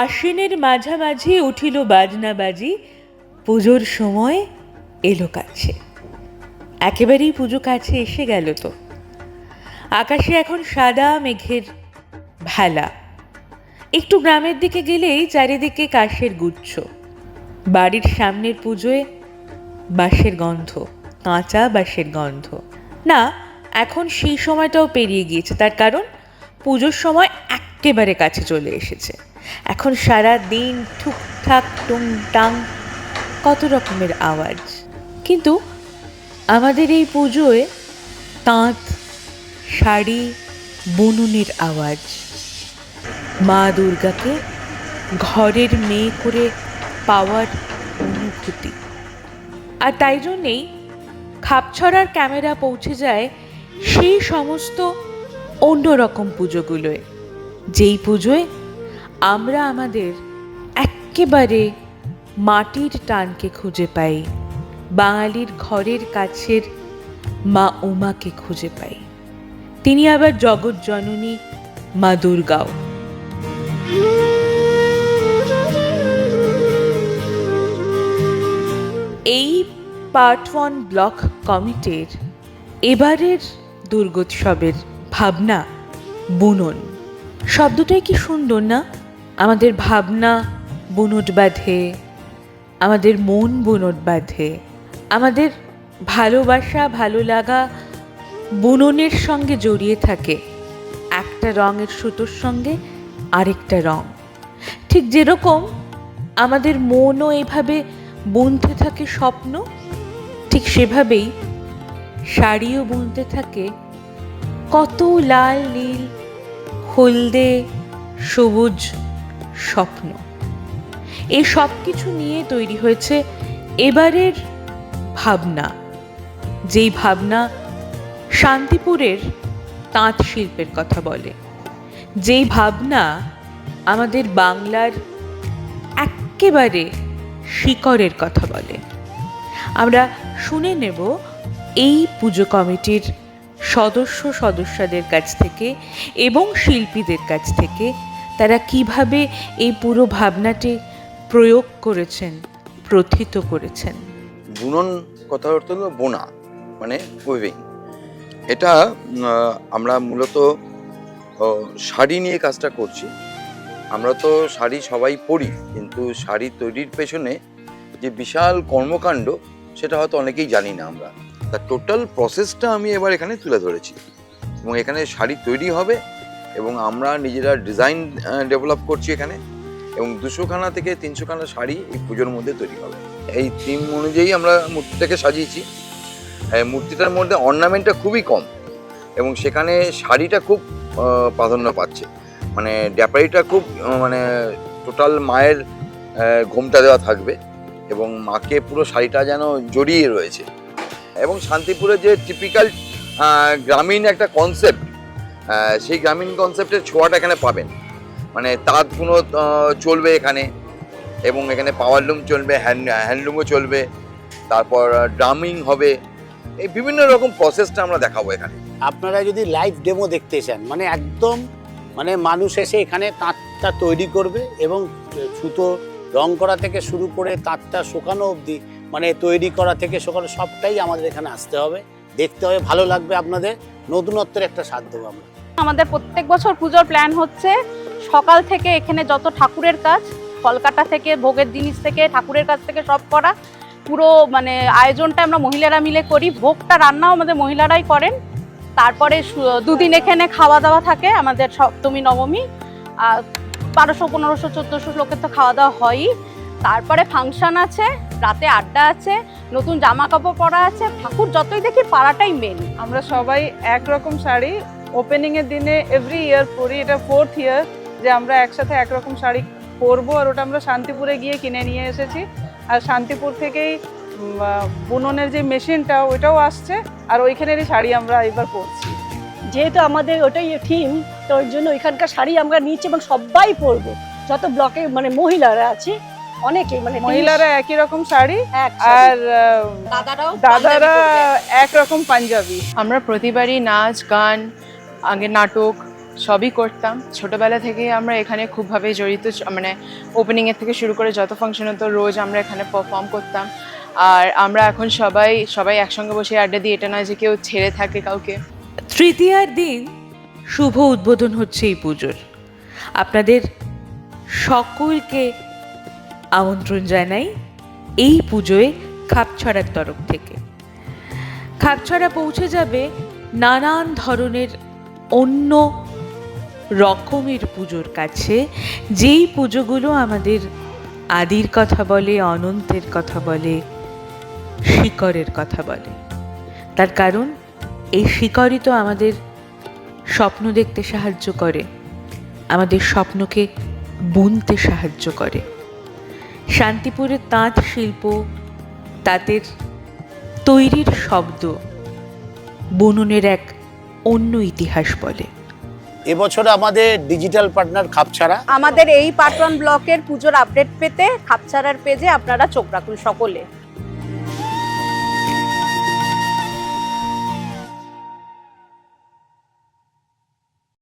আশ্বিনের মাঝামাঝি উঠিল বাজনা বাজি পুজোর সময় এলো কাছে। একেবারেই পুজো কাছে এসে গেল তো। আকাশে এখন সাদা মেঘের ভেলা। একটু গ্রামের দিকে গেলেই চারিদিকে কাশের গুচ্ছ। বাড়ির সামনের পুজোয় বাঁশের গন্ধ, কাঁচা বাঁশের গন্ধ। না, এখন সেই সময়টাও পেরিয়ে গিয়েছে, তার কারণ পুজোর সময় একেবারে কাছে চলে এসেছে। এখন সারা দিন ঠুকঠাক টুংটাং, কত রকমের আওয়াজ। কিন্তু আমাদের এই পুজোয় তাঁত, শাড়ি, বুনুনের আওয়াজ। মা দুর্গাকে ঘরের মেয়ে করে পাওয়ার অনুভূতি। আর তাই জন্যেই খাপছড়ার ক্যামেরা পৌঁছে যায় সেই সমস্ত অন্যরকম পুজোগুলোয়, যেই পুজোয় আমরা আমাদের এক্কেবারে মাটির টানকে খুঁজে পাই, বাঙালির ঘরের কাছের মা উমাকে খুঁজে পাই। তিনি আবার জগৎ জননী মা দুর্গাও। এই পার্ট ওয়ান ব্লক কমিটির এবারের দুর্গোৎসবের ভাবনা বুনন। শব্দটাই কি সুন্দর না? আমাদের ভাবনা বুনট বাঁধে, আমাদের মন বুনট বাঁধে, আমাদের ভালোবাসা ভালো লাগা বুননের সঙ্গে জড়িয়ে থাকে। একটা রঙের সুতোর সঙ্গে আরেকটা রং। ঠিক যেরকম আমাদের মনও এভাবে বুনতে থাকে স্বপ্ন, ঠিক সেভাবেই শাড়িও বুনতে থাকে। কত লাল নীল, হলদে, সবুজ স্বপ্ন। এই সব কিছু নিয়ে তৈরি হয়েছে এবারের ভাবনা। যেই ভাবনা শান্তিপুরের তাঁত শিল্পের কথা বলে। যেই ভাবনা আমাদের বাংলার এক্কেবারে শিকড়ের কথা বলে। আমরা শুনে নেব এই পুজো কমিটির সদস্য সদস্যদের কাছ থেকে এবং শিল্পীদের কাছ থেকে তারা কীভাবে এই পুরো ভাবনাটি প্রয়োগ করেছেন, প্রথিত করেছেন? বুনন কথা অর্থ হলো বোনা মানে উইভিং এটা আমরা মূলত শাড়ি নিয়ে কাজটা করছি। আমরা তো শাড়ি সবাই পরি, কিন্তু শাড়ি তৈরির পেছনে যে বিশাল কর্মকাণ্ড, সেটা হয়তো অনেকেই জানি না আমরা। তা টোটাল প্রসেসটা আমি এবার এখানে তুলে ধরেছি। এবং এখানে শাড়ি তৈরি হবে এবং আমরা নিজেরা ডিজাইন ডেভেলপ করছি এখানে এবং দুশোখানা থেকে তিনশোখানা শাড়ি এই পুজোর মধ্যে তৈরি হবে। এই থিম অনুযায়ী আমরা মূর্তিটাকে সাজিয়েছি। মূর্তিটার মধ্যে অর্নামেন্টটা খুবই কম এবং সেখানে শাড়িটা খুব প্রাধান্য পাচ্ছে। মানে ড্যাপারিটা খুব মানে টোটাল মায়ের ঘোমটা দেওয়া থাকবে এবং মাকে পুরো শাড়িটা যেন জড়িয়ে রয়েছে। এবং শান্তিপুরের যে টিপিক্যাল গ্রামীণ একটা কনসেপ্ট সেই গ্রামীণ কনসেপ্টের ছোঁয়াটা এখানে পাবেন। মানে তাঁতগুলো চলবে এখানে এবং এখানে পাওয়ার লুম চলবে হ্যান্ড হ্যান্ডলুমও চলবে, তারপর ড্রামিং হবে। এই বিভিন্ন রকম প্রসেসটা আমরা দেখাবো এখানে। আপনারা যদি লাইভ ডেমো দেখতে চান মানে একদম মানে মানুষ এসে এখানে তাঁতটা তৈরি করবে এবং সুতো রং করা থেকে শুরু করে তাঁতটা শুকানো অবধি মানে তৈরি করা থেকে শুকানো সবটাই আমাদের এখানে আসতে হবে। দেখতে হবে, ভালো লাগবে আপনাদের। নতুনত্বের একটা স্বাদ দেবো আমরা। আমাদের প্রত্যেক বছর পুজোর প্ল্যান হচ্ছে সকাল থেকে এখানে যত ঠাকুরের কাজ, কলকাতা থেকে, ভোগের জিনিস থেকে, ঠাকুরের কাছ থেকে সব করা। পুরো মানে আয়োজনটা আমরা মহিলারা মিলে করি। ভোগটা রান্নাও আমাদের মহিলারাই করেন। তারপরে দুদিন এখানে খাওয়া দাওয়া থাকে আমাদের সপ্তমী, নবমী। আর বারোশো, পনেরোশো, চোদ্দোশো লোকের তো খাওয়া দাওয়া হয়ই। তারপরে ফাংশন আছে রাতে আড্ডা আছে নতুন জামা কাপড় পরা আছে ঠাকুর যতই দেখি পাড়াটাই মেন আমরা সবাই একরকম শাড়ি ওপেনিং এর দিনে এভরি ইয়ার পরি এটা ফোর্থ ইয়ার যে আমরা একসাথে একরকম শাড়ি পরবো আর ওটা আমরা শান্তিপুরে গিয়ে কিনে নিয়ে এসেছি। আর শান্তিপুর থেকেই বুননের যে মেশিনটা ওইটাও আসছে আর ওইখানেরই শাড়ি আমরা এবার পরছি। যেহেতু আমাদের ওটাই থিম তো ওই জন্য ওইখানকার শাড়ি আমরা নিচ্ছি এবং সবাই পরবো। যত ব্লকে মানে মহিলারা আছে অনেকে মানে মহিলারা একই রকম শাড়ি আর দাদারা একরকম পাঞ্জাবি। আমরা প্রতিবারই নাচ গান আগে নাটক সবই করতাম। ছোটবেলা থেকেই আমরা এখানে খুবভাবে জড়িত মানে ওপেনিংয়ের থেকে শুরু করে যত ফাংশন হতো রোজ আমরা এখানে পারফর্ম করতাম। আর আমরা এখন সবাই সবাই একসঙ্গে বসে আড্ডা দিই। এটা নয় যে কেউ ছেড়ে থাকে কাউকে। তৃতীয়ার দিন শুভ উদ্বোধন হচ্ছে এই পুজোর। আপনাদের সকলকে আমন্ত্রণ জানাই এই পুজোয় খাপছড়ার তরফ থেকে। খাপছড়া পৌঁছে যাবে নানান ধরনের অন্য রকমের পুজোর কাছে। যেই পুজোগুলো আমাদের আদির কথা বলে, অনন্তের কথা বলে শিকরের কথা বলে। তার কারণ, এই শিকরই তো আমাদের স্বপ্ন দেখতে সাহায্য করে, আমাদের স্বপ্নকে বুনতে সাহায্য করে। শান্তিপুরের তাঁত শিল্প তাঁতের তৈরির শব্দ বুননের এক অন্য ইতিহাস বলে। এবছর আমাদের ডিজিটাল পার্টনার খাপছাড়া। আমাদের এই পাটন ব্লকের পুজোর আপডেট পেতে খাপছাড়ার পেজে আপনারা চোখ রাখুন সকলে।